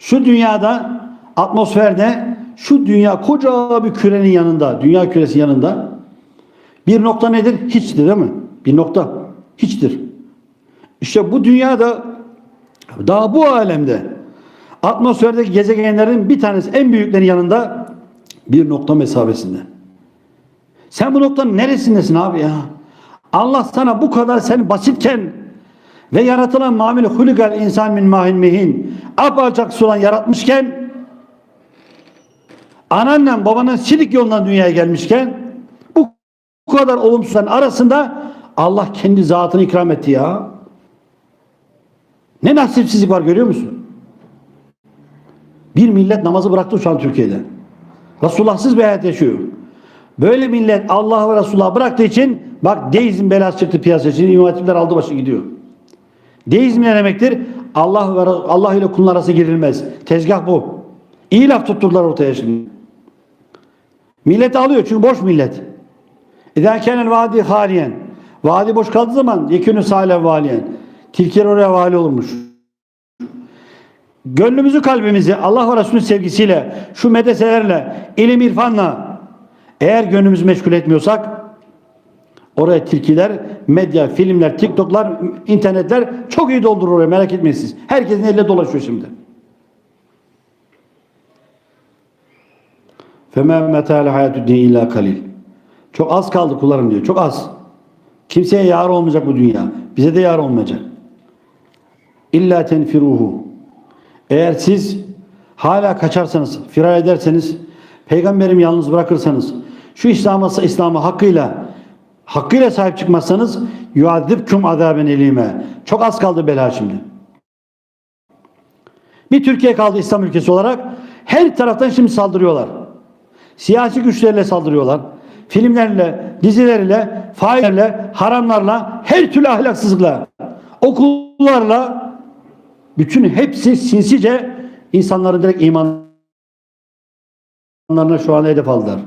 Şu dünyada atmosferde şu dünya koca bir kürenin yanında, dünya küresi yanında bir nokta nedir? Hiçtir değil mi? Bir nokta. Hiçtir. İşte bu dünyada daha bu alemde atmosferdeki gezegenlerin bir tanesi en büyüklerin yanında bir nokta mesafesinde. Sen bu noktanın neresindesin abi ya? Allah sana bu kadar sen basitken ve yaratılan mamül huligal insan min mahin mehin apalçak sulan yaratmışken ananla babanın silik yolundan dünyaya gelmişken bu, kadar olumsuzların arasında Allah kendi zatını ikram etti ya. Ne nasipsizlik var görüyor musun? Bir millet namazı bıraktı şu an Türkiye'de. Resulullahsız bir hayat yaşıyor. Böyle millet Allah ve Resulullah bıraktığı için bak deizm belası çıktı piyasa için İmam Hatipler aldı başı gidiyor. Deizm ne demektir? Allah ve Allah ile kulun arası girilmez. Tezgah bu. İyi laf tutturdular ortaya şimdi. Millet alıyor çünkü boş millet. İzâ kânel vâdi hâliyen. Vadi boş kaldığı zaman yekûnü sâlen vâliyen. Tilkiler oraya vali olurmuş. Gönlümüzü kalbimizi Allah ve Resulü sevgisiyle, şu medeselerle, ilim irfanla eğer gönlümüzü meşgul etmiyorsak oraya tilkiler, medya, filmler, tiktoklar, internetler çok iyi doldurur oraya merak etmeyin siz. Herkesin elle dolaşıyor şimdi. فَمَا مَتَالَ حَيَاتُ الدِّينِ illa kalil. Çok az kaldı kullarım diyor. Çok az. Kimseye yar olmayacak bu dünya. Bize de yar olmayacak. İlla tenfiruhu. Eğer siz hala kaçarsanız, firar ederseniz, peygamberim yalnız bırakırsanız, şu İslam'a İslam'a hakkıyla hakkıyla sahip çıkmazsanız yuadibkum azaben elime. Çok az kaldı bela şimdi. Bir Türkiye kaldı İslam ülkesi olarak. Her taraftan şimdi saldırıyorlar. Siyasi güçlerle saldırıyorlar. Filmlerle, dizilerle, faillerle, haramlarla, her türlü ahlaksızlıkla, okullarla bütün hepsi sinsice insanların direkt imanlarına şu an hedef aldılar.